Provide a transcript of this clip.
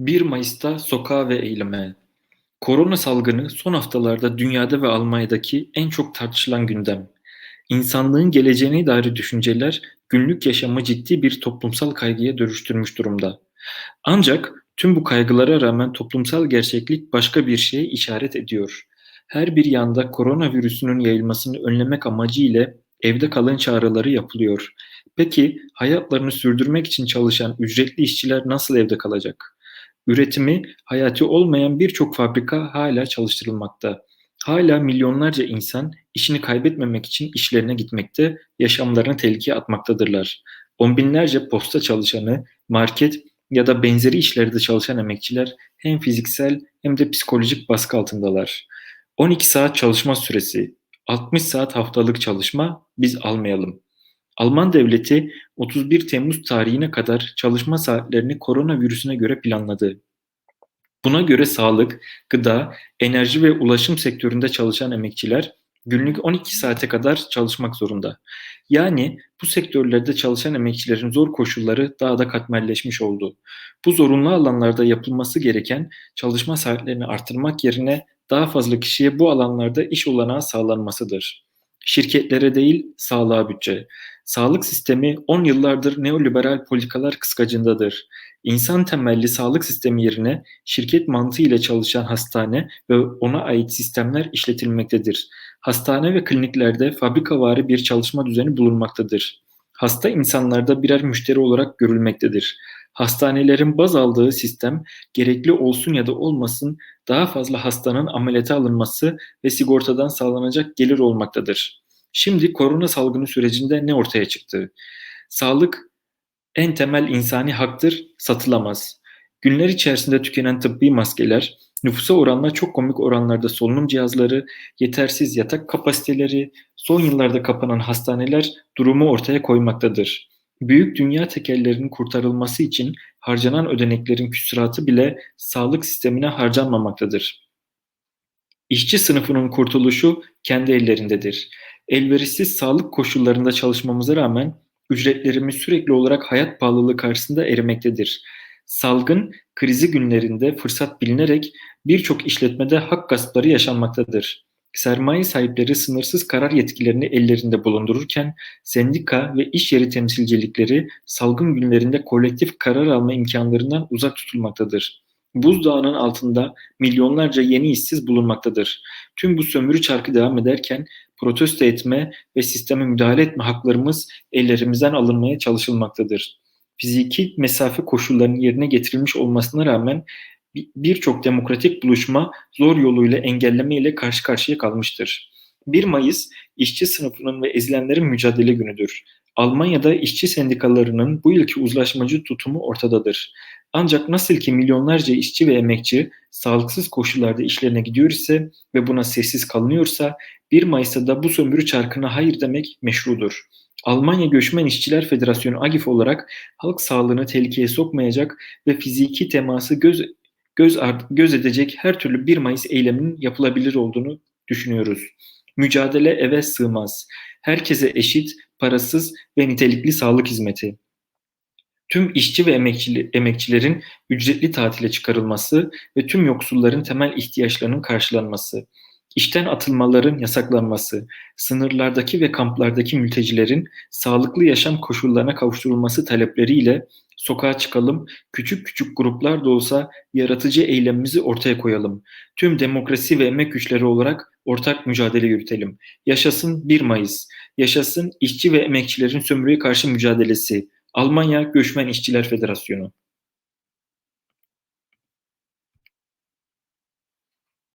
1 Mayıs'ta sokağa ve eyleme. Korona salgını son haftalarda dünyada ve Almanya'daki en çok tartışılan gündem. İnsanlığın geleceğine dair düşünceler günlük yaşamı ciddi bir toplumsal kaygıya dönüştürmüş durumda. Ancak tüm bu kaygılara rağmen toplumsal gerçeklik başka bir şeye işaret ediyor. Her bir yanda koronavirüsünün yayılmasını önlemek amacıyla evde kalın çağrıları yapılıyor. Peki hayatlarını sürdürmek için çalışan ücretli işçiler nasıl evde kalacak? Üretimi hayati olmayan birçok fabrika hala çalıştırılmakta. Hala milyonlarca insan işini kaybetmemek için işlerine gitmekte, yaşamlarını tehlikeye atmaktadırlar. On binlerce posta çalışanı, market ya da benzeri işlerde çalışan emekçiler hem fiziksel hem de psikolojik baskı altındalar. 12 saat çalışma süresi, 60 saat haftalık çalışma biz almayalım. Alman devleti 31 Temmuz tarihine kadar çalışma saatlerini koronavirüsüne göre planladı. Buna göre sağlık, gıda, enerji ve ulaşım sektöründe çalışan emekçiler günlük 12 saate kadar çalışmak zorunda. Yani bu sektörlerde çalışan emekçilerin zor koşulları daha da katmerleşmiş oldu. Bu zorunlu alanlarda yapılması gereken çalışma saatlerini artırmak yerine daha fazla kişiye bu alanlarda iş olanağı sağlanmasıdır. Şirketlere değil, sağlığa bütçe. Sağlık sistemi 10 yıllardır neoliberal politikalar kıskacındadır. İnsan temelli sağlık sistemi yerine şirket mantığı ile çalışan hastane ve ona ait sistemler işletilmektedir. Hastane ve kliniklerde fabrikavari bir çalışma düzeni bulunmaktadır. Hasta insanlarda birer müşteri olarak görülmektedir. Hastanelerin baz aldığı sistem gerekli olsun ya da olmasın daha fazla hastanın ameliyata alınması ve sigortadan sağlanacak gelir olmaktadır. Şimdi korona salgını sürecinde ne ortaya çıktı? Sağlık en temel insani haktır, satılamaz. Günler içerisinde tükenen tıbbi maskeler, nüfusa oranla çok komik oranlarda solunum cihazları, yetersiz yatak kapasiteleri, son yıllarda kapanan hastaneler durumu ortaya koymaktadır. Büyük dünya tekellerinin kurtarılması için harcanan ödeneklerin küsuratı bile sağlık sistemine harcanmamaktadır. İşçi sınıfının kurtuluşu kendi ellerindedir. Elverişsiz sağlık koşullarında çalışmamıza rağmen ücretlerimiz sürekli olarak hayat pahalılığı karşısında erimektedir. Salgın krizi günlerinde fırsat bilinerek birçok işletmede hak gaspları yaşanmaktadır. Sermaye sahipleri sınırsız karar yetkilerini ellerinde bulundururken sendika ve iş yeri temsilcilikleri salgın günlerinde kolektif karar alma imkanlarından uzak tutulmaktadır. Buzdağının altında milyonlarca yeni işsiz bulunmaktadır. Tüm bu sömürü çarkı devam ederken protesto etme ve sisteme müdahale etme haklarımız ellerimizden alınmaya çalışılmaktadır. Fiziki mesafe koşullarının yerine getirilmiş olmasına rağmen birçok demokratik buluşma zor yoluyla engelleme ile karşı karşıya kalmıştır. 1 Mayıs işçi sınıfının ve ezilenlerin mücadele günüdür. Almanya'da işçi sendikalarının bu yılki uzlaşmacı tutumu ortadadır. Ancak nasıl ki milyonlarca işçi ve emekçi sağlıksız koşullarda işlerine gidiyor ise ve buna sessiz kalınıyorsa 1 Mayıs'ta da bu sömürü çarkına hayır demek meşrudur. Almanya Göçmen İşçiler Federasyonu AGİF olarak halk sağlığını tehlikeye sokmayacak ve fiziki teması göz göz göz edecek her türlü 1 Mayıs eyleminin yapılabilir olduğunu düşünüyoruz. Mücadele eve sığmaz. Herkese eşit, parasız ve nitelikli sağlık hizmeti tüm işçi ve emekçili, emekçilerin ücretli tatile çıkarılması ve tüm yoksulların temel ihtiyaçlarının karşılanması, işten atılmaların yasaklanması, sınırlardaki ve kamplardaki mültecilerin sağlıklı yaşam koşullarına kavuşturulması talepleriyle sokağa çıkalım, küçük küçük gruplar da olsa yaratıcı eylemimizi ortaya koyalım. Tüm demokrasi ve emek güçleri olarak ortak mücadele yürütelim. Yaşasın 1 Mayıs, yaşasın işçi ve emekçilerin sömürüye karşı mücadelesi, Almanya Göçmen İşçiler Federasyonu